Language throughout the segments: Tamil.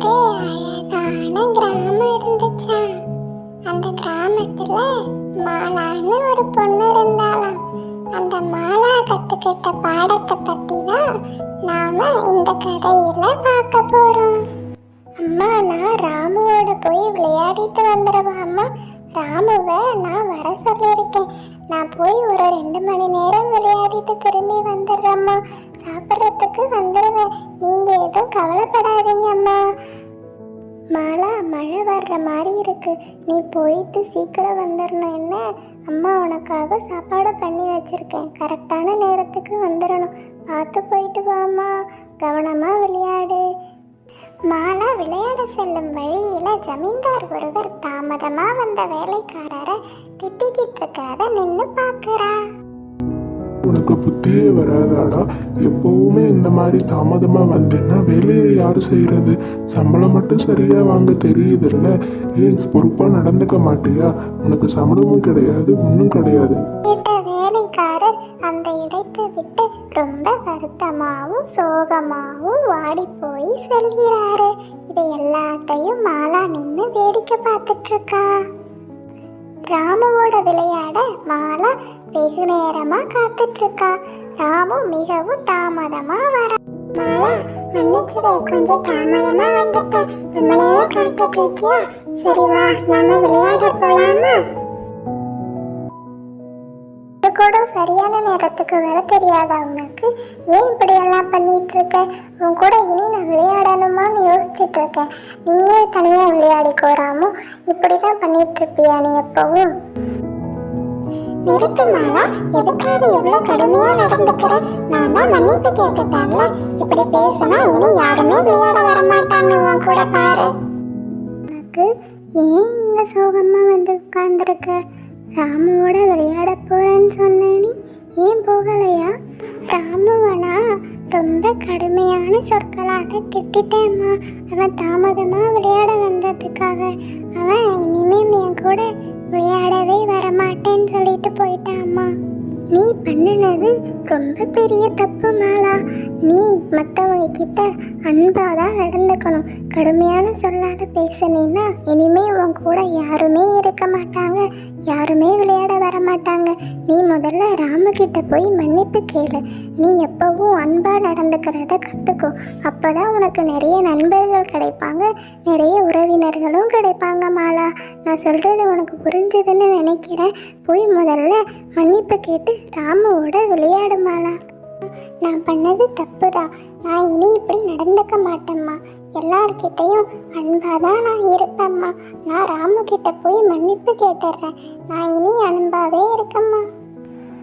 ஒரு அழகான கிராமம் இருந்துச்சா? அந்த கிராமத்துல மாலான்னு ஒரு பொண்ணு இருந்தாலாம் அந்த மாலா கத்துக்கிட்ட பாடத்தை பத்தி தான் நாம இந்த கதையில பார்க்க போறோம். அம்மா நான் ராமுவோட போய் விளையாடிட்டு வந்துடுவா அம்மா? ராமுவை நான் வர சொல்லியிருக்கேன். நான் போய் ஒரு ரெண்டு மணி நேரம் விளையாடிட்டு திரும்பி வந்துடுறேம்மா. சாப்பிட்றதுக்கு வந்துடுவேன் நீங்கள் எதுவும் கவலைப்படாதீங்க அம்மா. மாலா மழை வர்ற மாதிரி இருக்கு. நீ போயிட்டு சீக்கிரம் வந்துடணும். என்ன? அம்மா உனக்காக சாப்பாடு பண்ணி வச்சிருக்கேன். கரெக்டான நேரத்துக்கு வந்துடணும். பார்த்து போயிட்டு வாமா கவனமா விளையாடு. மாலா விளையாட செல்லும் வழி ஜமீன்தார் ஒருவர் தாமதமா வந்த வேலைக்காரரை திட்டிக்கிட்டு இருக்கிறத நின்று பார்க்கறா. உனக்கு புத்தியே வராதாடா. எப்பவுமே இந்த மாதிரி தாமதமா வந்தேன்னா வேலையை யாரு செய்யறது? சம்பளம் மட்டும் சரியா வாங்க தெரியுதுல்ல. ஏய் பொறுப்பா நடந்துக்க மாட்டியா? உனக்கு சம்பளமும் கிடையாது ஒன்றும் கிடையாது. விட்டு ரொம்ப வருத்தமாகவும் சோகமாகவும் வாடி போய் செல்கிறாரு. இது எல்லாத்தையும் மாலா நின்று வேடிக்கை பார்த்துட்டு இருக்கா ராமுவோட விளையாட மாலா வெகு நேரமா காத்துட்டு இருக்கா ராமு மிகவும் தாமதமா வர மாலா மன்னிச்சிடு கொஞ்சம் தாமதமா வந்துட்டேன். ரொம்ப நேரம் காத்துட்டு இருக்கியா சரி வா நம்ம விளையாட போலாமா? கூட சரியான நேரத்துக்கு வர தெரியாதா உனக்கு? ஏன் இப்படி எல்லாம் பண்ணிட்டு இருக்க உன் கூட இனி நான் விளையாடணுமான்னு யோசிச்சுட்டு இருக்கேன் நீயே தனியா விளையாடிக்கோராமோ இப்படிதான் பண்ணிட்டு இருப்பியா நீ எப்பவும்? நிறுத்துமாலா எதுக்காக எவ்வளவு கடுமையாக நடந்துக்கிற? நான் தான் மன்னிப்பு கேட்டுட்டேன்ல. இப்படி பேசினா இனி யாருமே விளையாட வர மாட்டாங்க உன் கூட பாரு. உனக்கு ஏன் இங்கே சோகமா வந்து உட்கார்ந்துருக்க? ராமுவோட விளையாட போறேன்னு சொன்னேனே. ஏன் போகலையா? ராமுவனா ரொம்ப கடுமையான சொற்களாக திட்டேம்மா அவன் தாமதமா விளையாட வந்ததுக்காக. அவன் இனிமேல் என் கூட விளையாடவே வரமாட்டேன்னு சொல்லிட்டு போயிட்டாம்மா. நீ பண்ணினது ரொம்ப பெரிய தப்பு மாலா. நீ மற்றவங்க கிட்ட அன்பாக தான் நடந்துக்கணும். கடுமையான சொல்லால் பேசுனீன்னா இனிமே உன் கூட யாருமே இருக்க மாட்டாங்க. யாருமே விளையாட வர மாட்டாங்க. நீ முதல்ல ராமுக்கிட்ட போய் மன்னிப்பு கேளு. நீ எப்பவும் அன்பாக நடந்துக்கிறத கற்றுக்கோ அப்போ தான் உனக்கு நிறைய நண்பர்கள் கிடைப்பாங்க. நிறைய உறவினர்களும் கிடைப்பாங்க மாலா. நான் சொல்கிறது உனக்கு புரிஞ்சுதுன்னு நினைக்கிறேன். போய் முதல்ல மன்னிப்பு கேட்டு ராமுவோட விளையாடு மாலா நான் பண்ணது தப்பு தான் நான் இனி இப்படி நடந்துக்க மாட்டேம்மா. எல்லார்கிட்டையும் அன்பாக தான் நான் இருப்பேம்மா. நான் ராமு கிட்ட போய் மன்னிப்பு கேட்டுடுறேன் நான் இனி அன்பாவே இருக்கம்மா.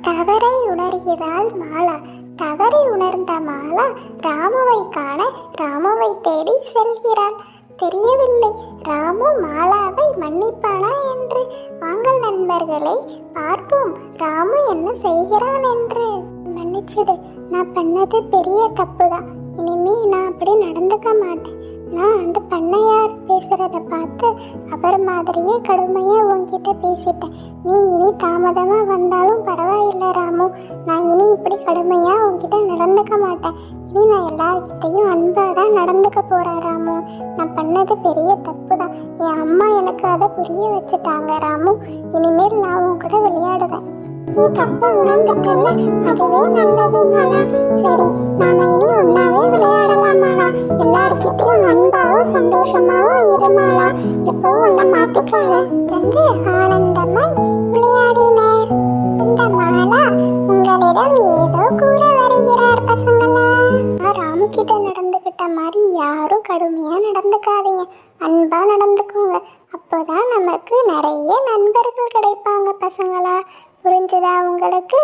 தவறை உணர்கிறாள் மாலா. தவறை உணர்ந்த மாலா ராமுவை காண ராமுவை தேடி செல்கிறாள். தெரியவில்லை. ராமு மாலாவை மன்னிப்பானா என்று. வாங்கல் நண்பர்களை பார்ப்போம். ராமு என்ன செய்கிறான் மன்னிச்சிடு நான் பண்ணது பெரிய தப்பு தான் இனிமே நான் அப்படி நடந்துக்க மாட்டேன். நான் அந்த பண்ணையார் பேசுறத பார்த்து அவர் மாதிரியே கடுமையா உன்கிட்ட பேசிட்டேன். நீ இனி தாமதமா வந்தாலும் பரவாயில்லை ராமு. நான் இனி இப்படி கடுமையா உன்கிட்ட நடந்துக்க மாட்டேன். இனி நான் எல்லார்கிட்டையும் அன்பா தான் நடந்துக்க போறேன் ராமு. நான் பண்ணது பெரிய தப்பு தான் என் அம்மா எனக்கு அதை புரிய வச்சுட்டாங்க ராமு. நீ தப்ப உணர்ந்துட்டல்ல? அதுவே நல்லது மாலா. சரி நாம இனி ஒன்னாவே விளையாடலாம் மாலா எல்லார்கிட்டயும் அன்பாவும் சந்தோஷமாவும் இரு மாலா. எப்பவும் உன்னை மாத்திக்காத. வந்து ஆனந்தமாய் விளையாடினர் இந்த மாலா உங்களிடம் ஏதோ கூற வருகிறார் பசங்களா? ராமு கிட்ட நடந்துகிட்ட மாதிரி யாரும் கடுமையா நடந்துக்காதீங்க. அன்பா நடந்துக்கோங்க. அப்போதான் நமக்கு நிறைய நண்பர்கள் கிடைப்பாங்க பசங்களா. புரிஞ்சுதா உங்களுக்கு?